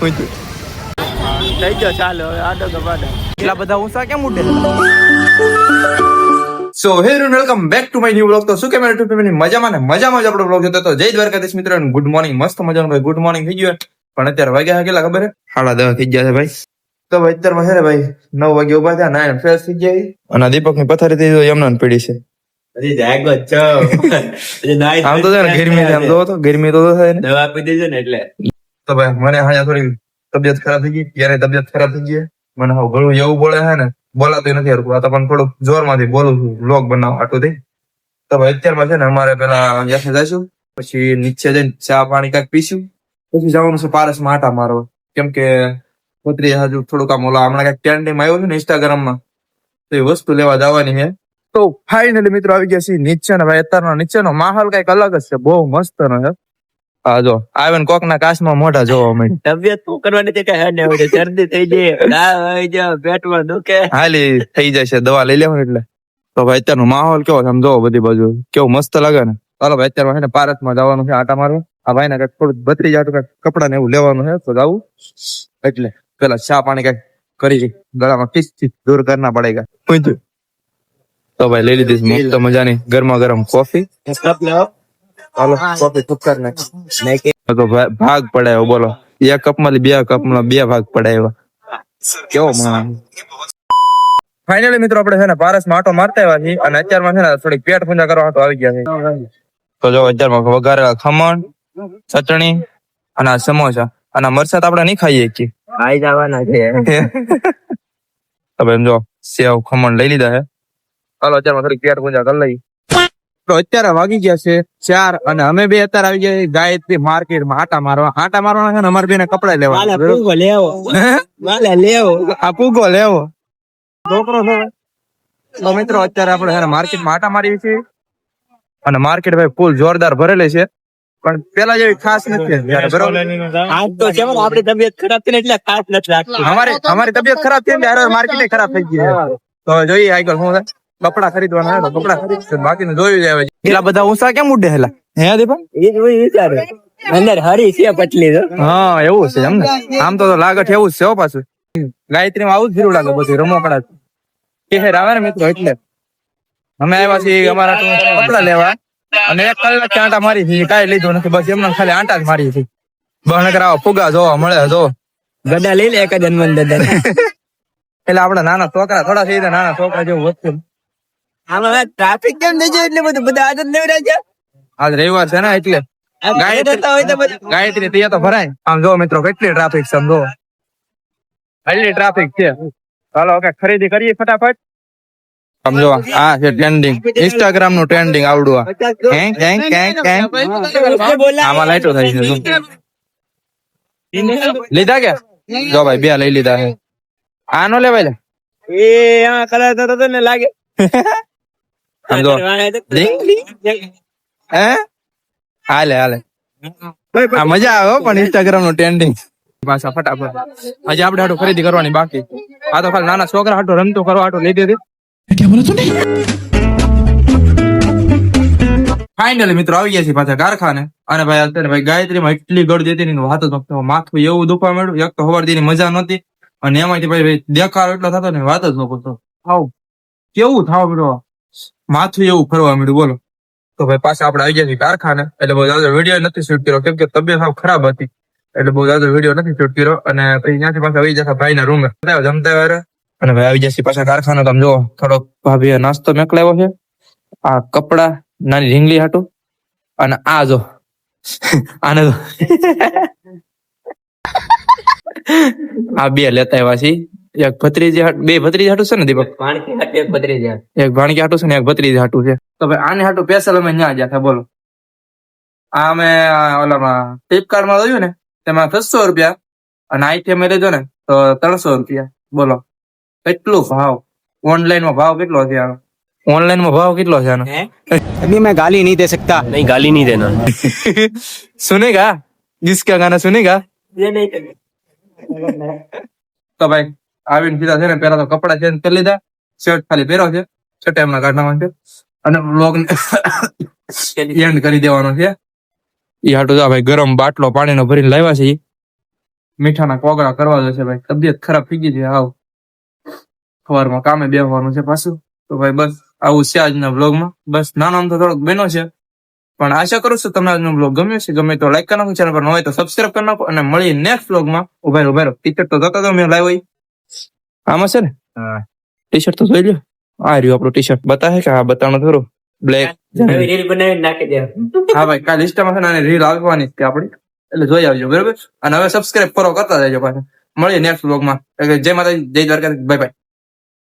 થઈ ગયો ચાલો હવે આડો તો પાડો એટલા બધા ઊંચા કેમ ઉડે? So hey welcome back to my new blog તો શું કે મારા YouTube ફેમિલી મજામાં ને? મજામાં જ આપણો બ્લોગ જોતો તો જય દ્વારકાધીશ મિત્રો ગુડ મોર્નિંગ મસ્ત મજાનું ભાઈ ગુડ મોર્નિંગ થઈ ગયું. પણ અત્યારે વાગ્યા કેટલા ખબર હે સાડા દસ થઈ ગયા છે ભાઈ. તો ભાઈ અત્યારમાં છે ને ભાઈ નવ વાગે ઊભા થયા ના ફ્રેશ થઈ ગયા અને દીપકની પથારી થઈ એમને પડી છે. આમ તો છે ને ગરમી આમ તો તો ગરમી તો થાય ને. દવા આપી દેજો ને એટલે. તો ભાઈ મને હા થોડી તબિયત ખરાબ થઈ ગઈ. ત્યારે તબિયત ખરાબ થઈ ગઈ? મને હા ઘણું એવું બોલે છે ને, બોલાતું નથી હરખું. આ તો પણ થોડુંક જોરમાંથી બોલું છું લોક બનાવવા આટલું થઈ તો ભાઈ અત્યારમાં છે ને અમારે પેલા યાસે જઈશું, પછી નીચે જઈને ચા પાણી કાંઈક પીશું, પછી જવાનું છે પારસ આટા મારો કેમ કે પત્રી હજુ થોડુંક આમ ઓલા હમણાં કાંઈક ટ્રેન્ડિંગ આવ્યો છે ને ઇન્સ્ટાગ્રામમાં, તો એ વસ્તુ લેવા જવાની છે. તો ફાઇનલી મિત્રો આવી ગયા છે નીચે ને ભાઈ, અત્યારનો નીચેનો માહોલ કંઈક અલગ જ છે. બહુ મસ્ત નો છે. હા જો આવે કોક ના કાચમાં મોઢા જોવા મળે તબિયત શું કરવાની છે કઈ હેડ હોય શરદી થઈ જાય તાવ આવી જાય પેટમાં દુખે. હાલી થઈ જશે છે દવા લઈ લેવાનું એટલે. તો ભાઈ અત્યારનો માહોલ કેવો છે આમ જોવો બધી બાજુ. કેવું મસ્ત લાગે ને. ચાલો ભાઈ અત્યારે છે ને પારસમાં જવાનું છે આટા મારવા. આ ભાઈ ને કંઈક થોડું બત્રી જાતું કંઈક કપડા ને એવું લેવાનું છે તો જવું. એટલે પેલા ચા પાણી કંઈક કરી ગળામાં કિસ દૂર કરના પડેગા તો ભાઈ લઈ લીધી મસ્ત મજાની ગરમા ગરમ કોફી. કપ નાખ ભાગ પડાયો બોલો. એક કપમાં બે કપમાં બે ભાગ પડાયો કેવો ફાઇનલી મિત્રો આપણે છે ને પારસમાં આટો મારતા આવ્યા છીએ અને અત્યારમાં છે ને થોડીક પેટ પૂજા કરવા તો આવી ગયા છે તો જો અત્યારમાં વઘારેલા ખમણ ચટણી અને સમોસા. અને મરસાદ તો આપણે નહીં ખાઈએ છીએ આઈ જવાના છે. તમે એમ જો સેવ ખમણ લઈ લીધા છે. ચાલો અત્યારમાં થોડીક પેટ પૂજા કરી લઈએ. તો અત્યારે વાગી ગયા છે ચાર અને અમે બે અત્યારે આવી ગયા ગાયત્રી માર્કેટમાં આટા મારવા. આટા મારવાના છે ને અમારે બેને કપડા લેવા પૂગો લેવો. લેવો. આ પૂગો લેવો. છોકરો છે. તો મિત્રો અત્યારે આપણે છે ને માર્કેટમાં આટા મારી છીએ. અને માર્કેટ ભાઈ ફૂલ જોરદાર ભરેલી છે. પણ પેલા જેવી ખાસ નથી આજ તો છે આપણી તબિયત ખરાબ થઈ એટલે ખાસ નથી લાગતું અમારી અમારી તબિયત ખરાબ થઈ ને માર્કેટ ખરાબ થઈ ગઈ તો જોઈએ આગળ શું છે કપડા ખરીદવાના તો કપડા ખરીદશે. બાકીનું જોયું જાય એટલા બધા ઊંચા કેમ ઉડે હેલા? હે દીપા એ જ હું વિચારું. અંદર હરી છે પટલી તો. હા એવું છે એમ ને. આમ તો લાગઠ એવું જ છે હો પાછું. ગાયત્રી માં આવું જ ભીરું લાગે બધું રમોકડા કેહેર આવે ને મિત્રો એટલે. અમે આવ્યા છીએ અમારા કપડા લેવા. અને એક કલાક આંટા મારી છે કાંઈ લીધું નથી. બસ એમને ખાલી આંટા જ મારી છે. બહનકર આવા ફુગા જોવા મળે જો. ગડા લઈ લે એક જ હનુમાન દાદા એટલે આપડા નાના છોકરા થોડા થઈ નાના છોકરા જેવું વસ્તુ. હાલો ટ્રાફિક કેમ થઈ જાય એટલે બધું બધા આદત નહીં રાજા આજ રવિવાર છે ને એટલે ગાયત્રી ત્યાં તો ભરાય આમ જો મિત્રો કેટલી ટ્રાફિક સમજો કેટલી ટ્રાફિક છે હાલો ઓકે ખરીદી કરીએ ફટાફટ સમજો આ છે ટ્રેન્ડિંગ ઇન્સ્ટાગ્રામ નું ટ્રેન્ડિંગ આવડું આમાં લાઈટો થાય છે લીધા કે જો ભાઈ બે લઈ લીધા છે આ નો લેવાય લે એ આ કલર તો ને લાગે આમ જો હે હાલે હાલે આ મજા આવે પણ ઇન્સ્ટાગ્રામનું ટ્રેન્ડિંગ પાછા ફટાફટ હજી આપણે હાટું ખરીદી કરવાની બાકી આ તો ખાલી નાના છોકરા હાટું રમતો કરવા હાટું લઈ દીધી ફાઇનલી મિત્રો આવી ગયા છે પાછા કારખાને અને ભાઈ અત્યારે ભાઈ ગાયત્રીમાં એટલી ગળ દેતી ની વાત જ નતો માથું એવું દુખવા મળ્યું એક તો હવારની મજા નહોતી અને એમાંથી ભાઈ ભાઈ દેખાડો એટલો થતો ને વાત જ ન પૂછતો આવ કેવું થાવ મળ્યું માથું એવું ફરવા મળ્યું, બોલો. તો ભાઈ પાછા આપણે આવી ગયા કારખાને, એટલે બહુ જ્યાદા વીડિયો નથી શૂટ કર્યો. કેમ કે તબિયત સાવ ખરાબ હતી, એટલે બહુ જ્યાદા વીડિયો નથી શૂટ કર્યો. અને પછી ત્યાંથી પાછા આવી જશે ભાઈ ના રૂમે જમતા વારે? અને ભાઈ આવી જશે પાછા કારખાને તમે જો થોડોક ભાભીએ નાસ્તો મેકલાવ્યો છે. આ કપડા, નાની રીંગલી હાટું. અને આ જો, આને આ બે લેતા આવ્યા છીએ. એક ભત્રીજી હાટ- બે ભત્રીજી હાટું છે ને દીપક પાણી હાટે પતરી જાય એક ભાણકી હાટું છે ને એક ભત્રીજી હાટું છે તો ભાઈ આને હાટું સ્પેશિયલ અમે ન્યા ગયા હતા બોલો આ અમે આ ઓલામાં ફ્લિપકાર્ટ માં જોયું ને તેમાં છસો રૂપિયા અને આઈથી અમે લીધો ને તો ત્રણસો રૂપિયા બોલો કેટલું ભાવ ઓનલાઈન માં ભાવ કેટલો છે આનો ઓનલાઈન માં ભાવ કેટલો છે આનો अभी मैं गाली नहीं दे सकता नहीं गाली नहीं देना सुनेगा जिसका गाना सुनेगा ये नहीं करना તો ભાઈ આવીને સીધા છે ને પેલા તો કપડા ચેન્જ કરી લીધા શર્ટ ખાલી પહેર્યો છે શર્ટ એમના કાઢવાનું છે. અને બ્લોગ એન્ડ કરી દેવાનો છે. એ હાટુ ભાઈ ગરમ બાટલો પાણીનો ભરીને લાવ્યા છે મીઠાના કોગળા કરવા જશે ભાઈ. તબિયત ખરાબ થઈ ગઈ છે આવ સવારમાં કામે બેસવાનું છે પાછું. તો ભાઈ બસ આવું છે આજના બ્લોગમાં બસ નાનો આમ તો થોડોક બન્યો છે. પણ આશા કરું છું તમને આજનો બ્લોગ ગમ્યો છે ગમે તો લાઈક કરી નાખો ચેનલ પર ન હોય તો સબસ્ક્રાઇબ કરી નાખો. અને મળી નેક્સ્ટ બ્લોગમાં ઊભા ઊભા રહો. તો જતો તો મેં લાવ્યો. આમાં છે ને? હા. ટી શર્ટ તો જોઈ લ્યો. આ રહ્યું આપણું ટી શર્ટ બતાવે કે હા બતાવવાનું થોડું બ્લેક રીલ બનાવી નાખી દે. હા ભાઈ કાલ ઇન્સ્ટામાં છે ને આની રીલ આવવાની કે છે આપણી. એટલે જોઈ આવજો બરોબર? અને હવે સબસ્ક્રાઇબ કરો કરતા રહેજો પાછા. મળીએ નેક્સ્ટ બ્લોગમાં જય માતાજી જય દ્વારકા બાય બાય